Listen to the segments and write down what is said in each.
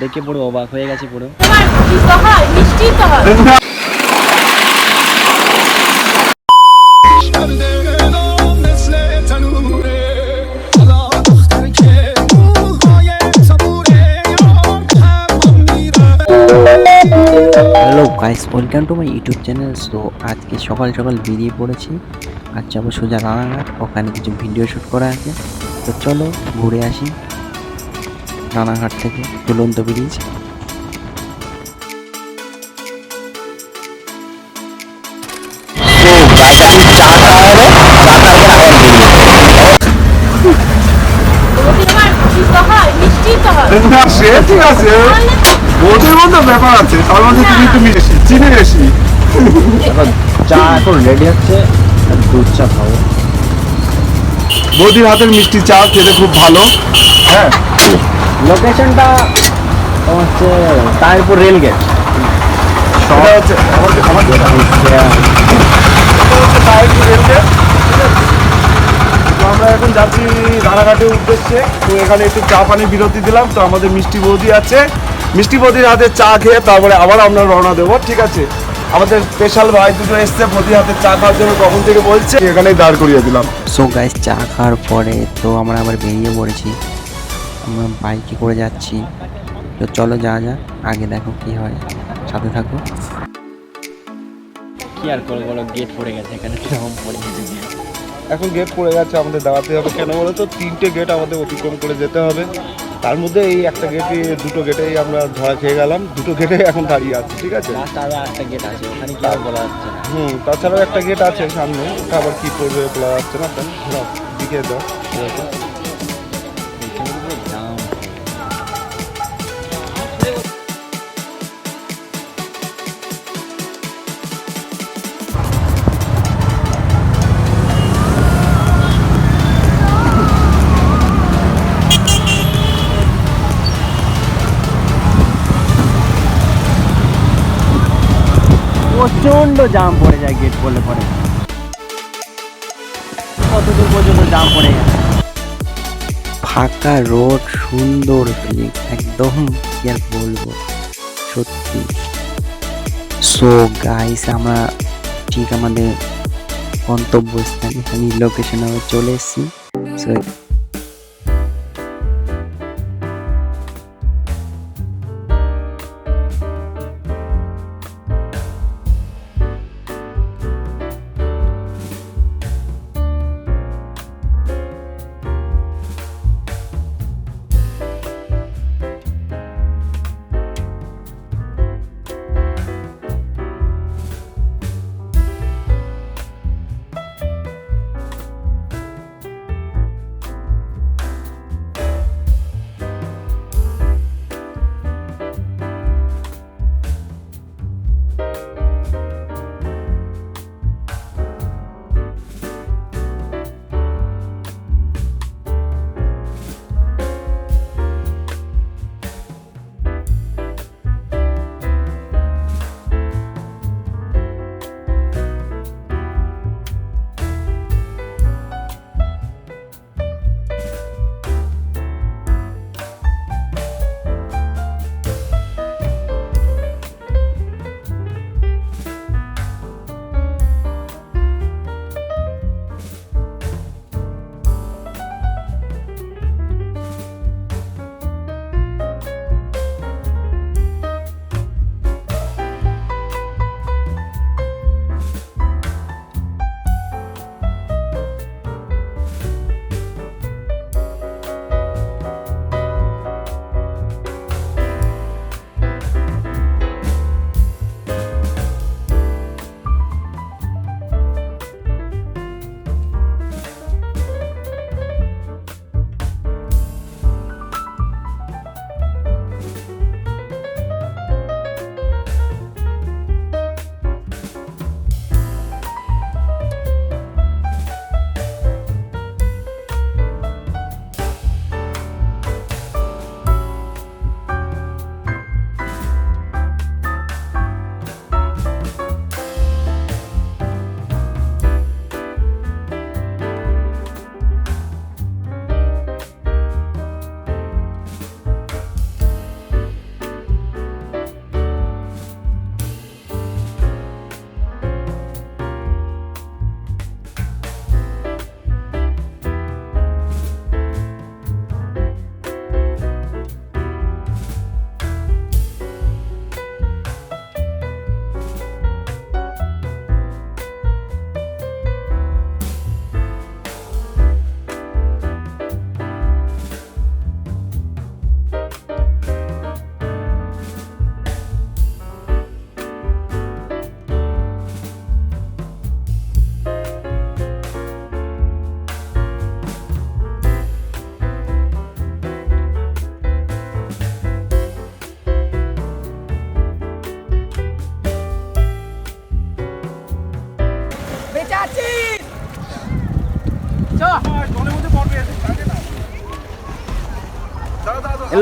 দেখে পুরো অবাক হয়ে গেছে পুরো। হয় হয় hello guys welcome to my YouTube channel so আজকে সকাল সকাল বেরিয়ে পড়েছি। আর যাব সোজা রানাঘাট ওখানে কিছু ভিডিও শ্যুট করা আছে। তো চলো ঘুরে আসি। রানাঘাট থেকে দুলন্ত ব্রিজ। সে ঠিক আছে। ওদের মধ্যে ব্যাপার আছে তার মধ্যে তুমি চিনি চা এখন রেডি হচ্ছে দুধ চা খাব। বৌদির হাতের মিষ্টি চা খেতে খুব ভালো। হ্যাঁ? লোকেশনটা হচ্ছে তারপর রেল গেট এটা হচ্ছে আমাদের হচ্ছে রেলগেট তো আমরা এখন যাচ্ছি রানাঘাটের উদ্দেশ্যে। তো এখানে একটু চা পানি বিরতি দিলাম। তো আমাদের মিষ্টি বৌদি আছে। মিষ্টি বৌদির হাতে চা খেয়ে তারপরে আবার আমরা রওনা দেবো ঠিক আছে? আমাদের স্পেশাল ভাই দুটো এসছে বৌদির হাতে চা খাওয়ার জন্য কখন থেকে বলছে এখানেই দাঁড় করিয়ে দিলাম। সো গাইস চা খাওয়ার পরে তো আমরা আবার বেরিয়ে পড়েছি। আমরা বাইকে করে যাচ্ছি। তো চলো যা যা আগে দেখো কি হয়। সাথে থাকো। কি আর করো বলো গেট পড়ে গেছে এখানে কীরকম পড়ে গেছে এখন গেট পড়ে গেছে আমাদের দাঁড়াতে হবে। কেন বলো তো তিনটে গেট আমাদের অতিক্রম করে যেতে হবে। তার মধ্যে এই একটা গেটে দুটো গেটেই আমরা ধরা খেয়ে গেলাম। দুটো গেটে এখন দাঁড়িয়ে আছি ঠিক আছে? একটা গেট আছে ওখানে কি আর বলা যাচ্ছে না। হুম তাছাড়াও একটা গেট আছে সামনে। ওটা আবার কি করবে বলা যাচ্ছে না দিকে দাও প্রচণ্ড জাম পড়ে যায় গেট পড়লে পরে কতদূর পর্যন্ত জাম পড়ে গেছে ফাঁকা রোড, সুন্দর একদম কি আর বলব, সত্যি। সো গাইস আমরা ঠিক আমাদের গন্তব্যস্থানে এখানে লোকেশনে চলে এসেছি। সো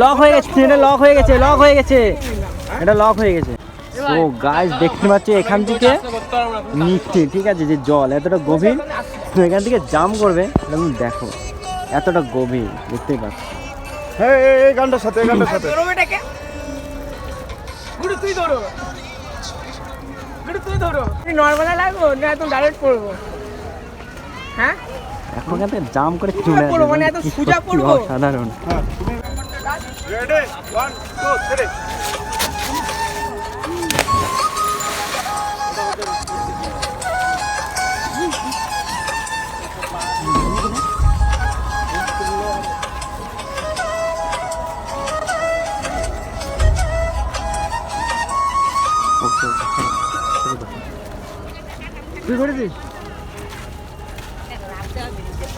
লক হয়ে গেছে এটা লক হয়ে গেছে লক হয়ে গেছে। এটা লক হয়ে গেছে। তো গাছ দেখতে পাচ্ছি এখান থেকে নিচে ঠিক আছে? যে জল এতটা গভীর। তো এখান থেকে জাম করবে তুমি দেখো এতটা গভীর দেখতেই পাচ্ছ। হ্যাঁ এই এই গানটার সাথে এই গানটার সাথে। ধরো এটাকে। গুরু তুই ধরো। তুই ধরো। নর্মালে লাগবো না একদম ডাইরেক্ট পড়ব হ্যাঁ? এখন এখান জাম করে চলে মানে এত সোজা পড়ব? অসাধারণ। Ready one two three okay তুই করেছিস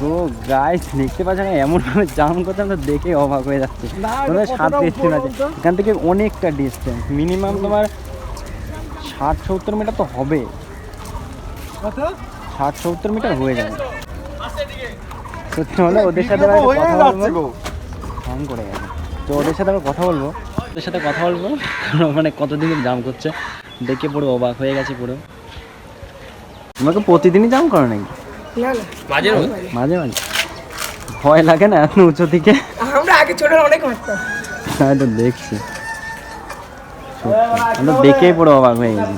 তো গাইস দেখতে পাচ্ছ না এমন ভাবে জাম করতে আমরা দেখে অবাক হয়ে যাচ্ছে। তোমাদের সাত ডিস্টেন্স আছে? এখান থেকে অনেকটা ডিস্টেন্স মিনিমাম তোমার ষাট সত্তর মিটার তো হবে। ষাট সত্তর মিটার হয়ে যাবে। সত্যি হলে ওদের সাথে কথা বলব। হ্যাং করে গেছে। তো ওদের সাথে আবার কথা বলব। ওদের সাথে কথা বলব। মানে কতদিন জাম করছে? দেখে পুরো অবাক হয়ে গেছে পুরো। তোমাকে প্রতিদিনই জাম করো নাকি? মাঝে মাঝে? ভয় লাগে না এত উঁচু দিকে? আমরা আগে ছোট অনেক মারতাম। হ্যাঁ তো দেখছি। আমরা দেখেই পুরো অবাক হয়ে গেছি।